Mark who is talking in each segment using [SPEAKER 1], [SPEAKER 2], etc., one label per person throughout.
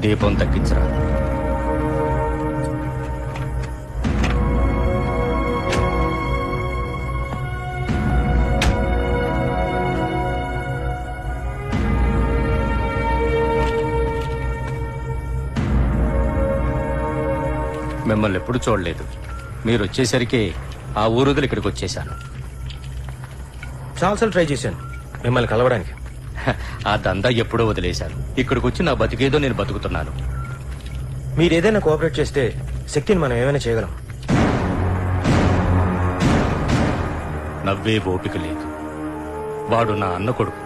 [SPEAKER 1] దీపం తగ్గించరా? మిమ్మల్ని ఎప్పుడు చూడలేదు. మీరు వచ్చేసరికి ఆ ఊరుదులు ఇక్కడికి వచ్చేసాను
[SPEAKER 2] చాలాసార్లు ట్రై చేశాను. మిమ్మల్ని కలవడానికి.
[SPEAKER 1] ఆ దందా ఎప్పుడో వదిలేశాను ఇక్కడికి వచ్చి నా బతికేదో నేను బతుకుతున్నాను.
[SPEAKER 2] మీరు ఏదైనా కోఆపరేట్ చేస్తే శక్తిని మనం ఏమైనా చేయగలం.
[SPEAKER 1] నవ్వే ఓపిక లేదు. వాడు నా అన్న కొడుకు.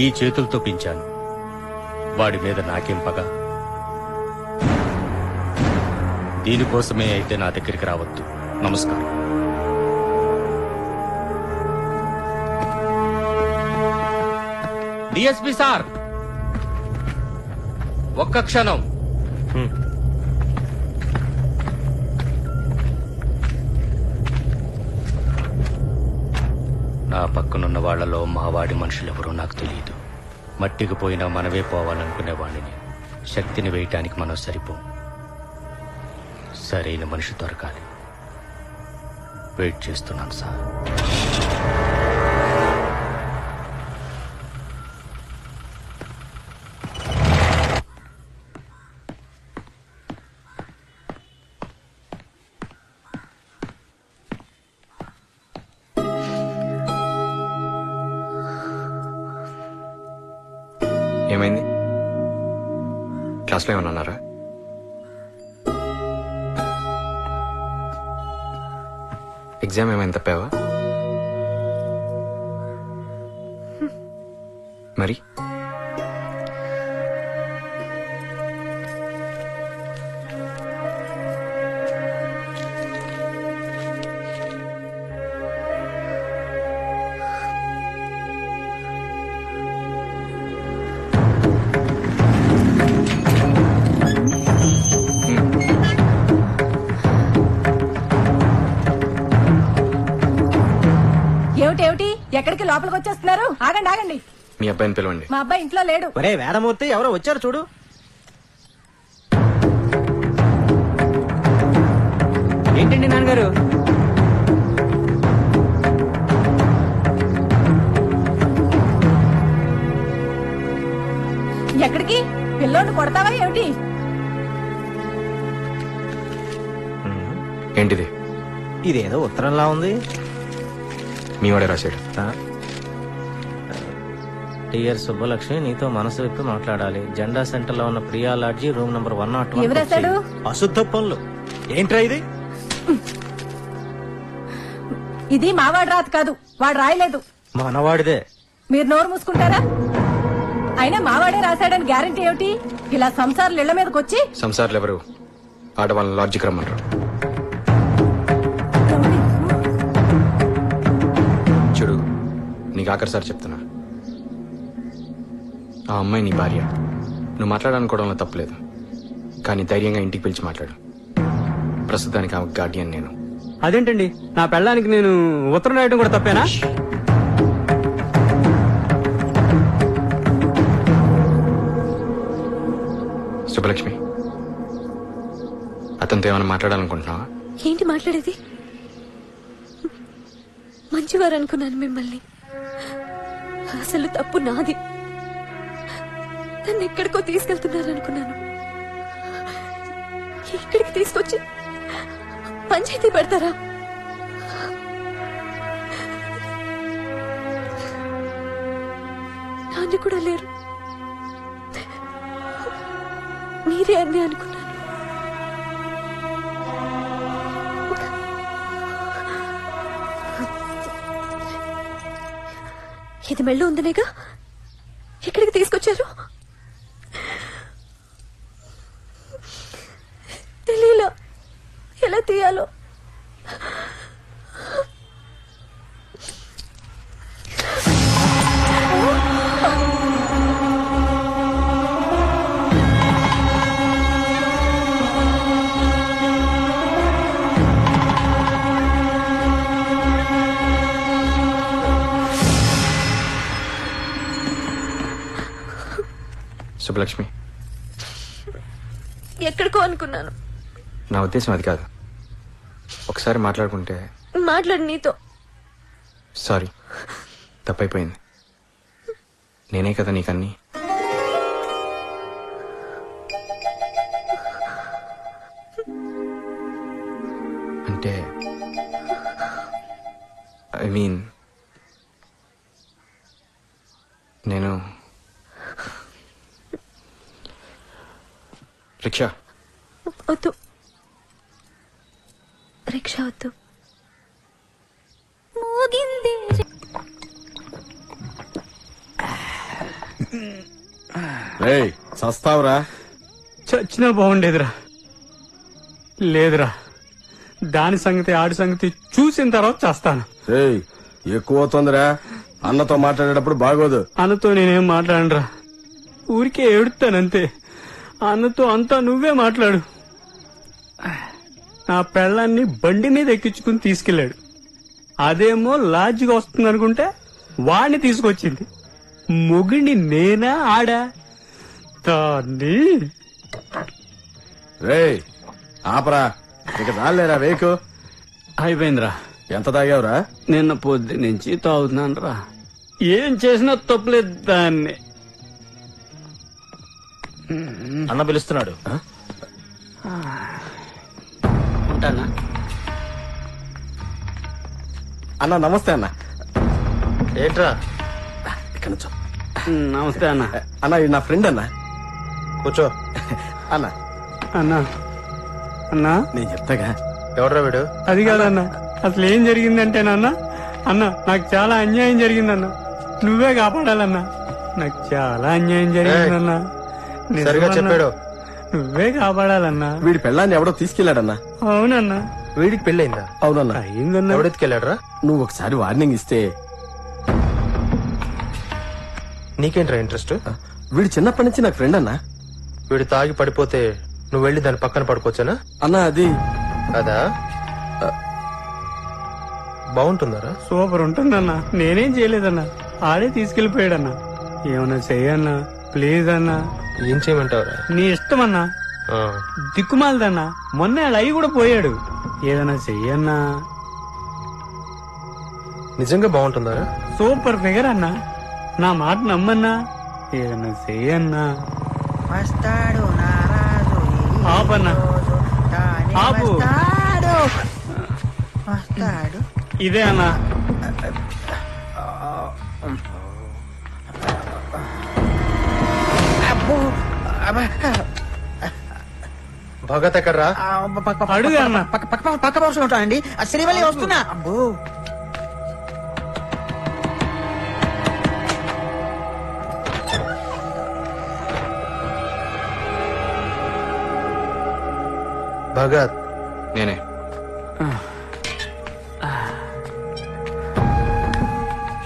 [SPEAKER 1] ఈ చేతులతో పెంచాను. వాడి మీద నాకేం పగ? దీనికోసమే అయితే నా దగ్గరికి రావద్దు. నమస్కారం. DSP sir. ఒక్క క్షణం. నా పక్కనున్న వాళ్ళలో మావాడి మనుషులెవరూ నాకు తెలియదు. మట్టికి పోయినా మనవే పోవాలనుకునే వాడిని శక్తిని వేయటానికి మనం సరిపోం. సరైన మనిషి దొరకాలి. వెయిట్ చేస్తున్నాను సార్.
[SPEAKER 3] ఏమైంది? క్లాస్లో ఏమన్నా అన్నారా? ఎగ్జామ్ ఏమైంది తప్పావా? మరి?
[SPEAKER 4] లోపలికి వచ్చేస్తున్నారు. ఆగండి ఆగండి.
[SPEAKER 3] మీ అబ్బాయిని పిలవండి.
[SPEAKER 4] మా అబ్బాయి ఇంట్లో లేడు.
[SPEAKER 2] ఒరే వేదమూర్తి ఎవరో వచ్చారు చూడు.
[SPEAKER 5] ఏంటండి నాన్నగారు?
[SPEAKER 4] ఎక్కడికి? పిల్లోని కొడతావా ఏమిటి?
[SPEAKER 3] ఏంటిది?
[SPEAKER 2] ఇదేదో ఉత్తరంలా ఉంది.
[SPEAKER 3] మీ వాడే రాశాడు.
[SPEAKER 2] టియర్ సుబ్బలక్ష్మి నీతో మనసు విప్పి మాట్లాడాలి. జెండా సెంటర్లో ఉన్న Priya lodge room number one not? అశుద్ధ పనులు. ఏంట్రా ఇది?
[SPEAKER 4] ఇది మావాడు రాత కాదు వాడు రాయలేదు.
[SPEAKER 2] మనవాడిదే.
[SPEAKER 4] మీరు నోరు మూసుకుంటారా? అయినా మావాడే రాశాడని గ్యారంటీ ఏమిటి? ఇలా సంసారాలు ఇళ్ళ మీదకి వచ్చి
[SPEAKER 3] సంసార్లు ఎవరు? ఆడవాళ్ళని లాడ్జికి రమ్మంటారు చూడు నీకు ఆఖరిసారి చెప్తున్నా. ఆ అమ్మాయి నీ భార్య. నువ్వు మాట్లాడాలనుకోవడంలో తప్పులేదు. కానీ ధైర్యంగా ఇంటికి పిలిచి మాట్లాడు. ప్రస్తుతానికి ఆమె గార్డియన్ నేను.
[SPEAKER 5] అదేంటండి? నా పెళ్ళానికి నేను ఉత్తరం రాయడం కూడా తప్పేనా?
[SPEAKER 3] శుభలక్ష్మి అతనితో ఏమైనా మాట్లాడాలనుకుంటున్నావా?
[SPEAKER 6] ఏంటి మాట్లాడేది? మంచివారు అనుకున్నాను మిమ్మల్ని. అసలు తప్పు నాది. నన్ను ఎక్కడికో తీసుకెళ్తున్నారనుకున్నాను. ఇక్కడికి తీసుకొచ్చి పంచాయతీ పెడతారా? నాన్న కూడా లేరు. మీరే అన్నీ అనుకున్నాను ఇది మెళ్ళు ఉందనేగా?
[SPEAKER 3] శుభలక్ష్మి
[SPEAKER 6] ఎక్కడికో అనుకున్నాను.
[SPEAKER 3] నా ఉద్దేశం అది కాదు. ఒకసారి మాట్లాడుకుంటే
[SPEAKER 6] మాట్లాడు నీతో.
[SPEAKER 3] సారీ తప్పైపోయింది. నేనే కదా నీకన్నీ అంటే ఐ మీన్ నేను రిక్షా.
[SPEAKER 6] వద్దు. రిక్షా వద్దు.
[SPEAKER 7] రేయ్ సస్తావురా.
[SPEAKER 5] చచ్చినా బాగుండేదిరా. లేదురా. దాని సంగతి ఆడి సంగతి చూసిన తర్వాత చేస్తాను.
[SPEAKER 7] రేయ్ ఎక్కువ అవుతుందిరా. అన్నతో మాట్లాడేటప్పుడు బాగోదు.
[SPEAKER 5] అన్నతో నేనేం మాట్లాడరా ఊరికే ఏడుతానంతే. అన్నతో అంతా నువ్వే మాట్లాడు. నా పెళ్ళాన్ని బండి మీద ఎక్కించుకుని తీసుకెళ్ళాడు. అదేమో లాడ్జిగా వస్తుంది అనుకుంటే వాడిని తీసుకొచ్చింది. మొగిని నేనా ఆడా? దాన్ని?
[SPEAKER 7] రేయ్ ఆపరా. ఇక చాలేరా వేకు?
[SPEAKER 5] అయిపోయిందిరా.
[SPEAKER 7] ఎంత తాగావురా?
[SPEAKER 5] నిన్న పొద్దు నుంచి తాగుతున్నాను రా ఏం చేసినా తప్పులేదు దాన్ని.
[SPEAKER 1] అన్న పిలుస్తున్నాడు.
[SPEAKER 5] ఉంటానా?
[SPEAKER 7] అన్న నమస్తే అన్న.
[SPEAKER 1] ఏంట్రా?
[SPEAKER 7] ఇక్కడ నుంచో.
[SPEAKER 5] నమస్తే అన్న.
[SPEAKER 7] అన్న ఇది నా ఫ్రెండ్ అన్న.
[SPEAKER 1] కూర్చో.
[SPEAKER 7] అన్న.
[SPEAKER 5] అన్నా. అన్నా.
[SPEAKER 7] నేను చెప్తాగా?
[SPEAKER 1] ఎవడ్రా వీడు?
[SPEAKER 5] అది కాదన్న అసలు ఏం జరిగిందంటే నాన్న అన్న నాకు చాలా అన్యాయం జరిగిందన్న. నువ్వే కాపాడాలన్నా. నాకు చాలా అన్యాయం జరిగిందన్నా.
[SPEAKER 1] సరిగా చెప్పాడు.
[SPEAKER 5] నువ్వే కాపాడాలన్నా.
[SPEAKER 7] వీడి పెళ్ళాన్ని ఎవడో తీసుకెళ్ళాడన్నా
[SPEAKER 5] అవునన్నా.
[SPEAKER 1] వీడికి పెళ్ళయిందా?
[SPEAKER 7] అవునన్నా.
[SPEAKER 5] అయిందన్నా.
[SPEAKER 1] ఎవడెత్తుకెళ్ళాడ్రా?
[SPEAKER 7] నువ్వు ఒకసారి వార్నింగ్ ఇస్తే.
[SPEAKER 8] నీకేంట్రా ఇంట్రెస్ట్?
[SPEAKER 7] వీడు చిన్నప్పటి నుంచి నాకు ఫ్రెండ్ అన్నా.
[SPEAKER 8] వీడు తాగి పడిపోతే నువ్వు వెళ్ళి దాని పక్కన పడుకోవచ్చానా?
[SPEAKER 7] అన్న అది.
[SPEAKER 8] అదా బాగుంటుందారా?
[SPEAKER 5] సూపర్ ఉంటుందన్నా. నేనేం చేయలేదన్నా. ఆడే తీసుకెళ్ళిపోయాడన్నా ఏమన్నా చెయ్యన్నా? ప్లీజ్ అన్నా.
[SPEAKER 8] ఏం చేయమంటావురా?
[SPEAKER 5] నీ ఇష్టమన్నా? దిక్కుమాలదన్నా? మొన్న వాళ్ళ అయ్యి కూడా పోయాడు. ఏదైనా చెయ్యన్నా?
[SPEAKER 8] నిజంగా బాగుంటుందారా?
[SPEAKER 5] సూపర్ ఫిగర్ అన్నా. నా మాట నమ్మన్నా? ఏదైనా చెయ్యన్నా? ఆపన్నా. ఆపు.
[SPEAKER 9] వస్తాడు. వస్తాడు.
[SPEAKER 5] ఇదే అన్నా.
[SPEAKER 8] భగత్ ఎక్కడ్రా
[SPEAKER 9] ఆ, పక్క- పక్క-
[SPEAKER 5] అడుగు అన్న.
[SPEAKER 9] పక్క పక్క పక్క- పక్క బాక్స్ ఉంటానండి ఆ శ్రీవల్లి వస్తున్నా అబ్బో.
[SPEAKER 8] భగత్.
[SPEAKER 3] నేనే.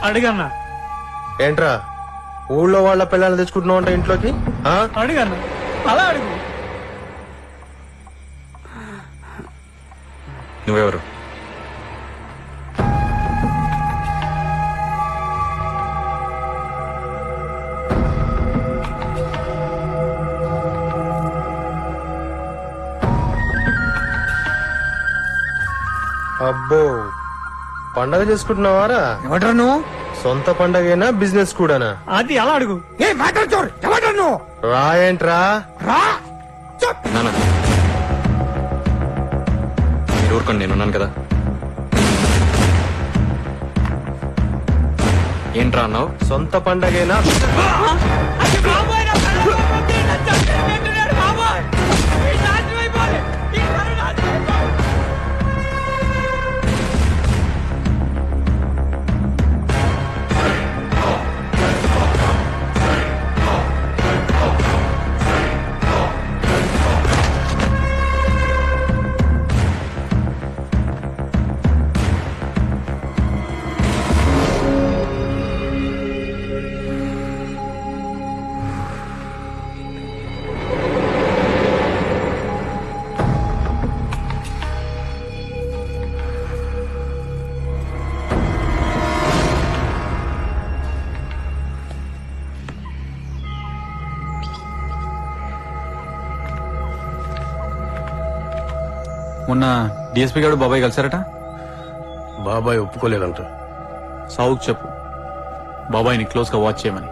[SPEAKER 5] అడుగన్నా.
[SPEAKER 8] ఏంట్రా? ఊళ్ళో వాళ్ళ పిల్లల్ని తెచ్చుకుంటున్నావు అంట ఇంట్లోకి? ఆ?
[SPEAKER 5] అడుగన్నా. అలా అడుగు.
[SPEAKER 3] నువ్వెవరు?
[SPEAKER 8] అబ్బో పండగ చేసుకుంటున్నావారా?
[SPEAKER 9] ఎవడ్రా నువ్వు?
[SPEAKER 8] సొంత పండగేనా బిజినెస్ కూడానా?
[SPEAKER 5] అది అలా అడుగు.
[SPEAKER 9] ఏ వాటర్ చోర్. ఎవడ్రా నువ్వు
[SPEAKER 8] రా. ఏంట్రా
[SPEAKER 9] రా చెప్
[SPEAKER 3] నాన్న. మీరు ఊరుకోండి నేనున్నాను కదా. ఏంట్రా అన్నావు?
[SPEAKER 8] సొంత పండగేనా?
[SPEAKER 10] మొన్న డిఎస్పీ గారు బాబాయ్ కలిసారట
[SPEAKER 7] బాబాయ్ ఒప్పుకోలేదంట.
[SPEAKER 10] సావుకు చెప్పు. బాబాయ్ని క్లోజ్గా వాచ్ చేయమని.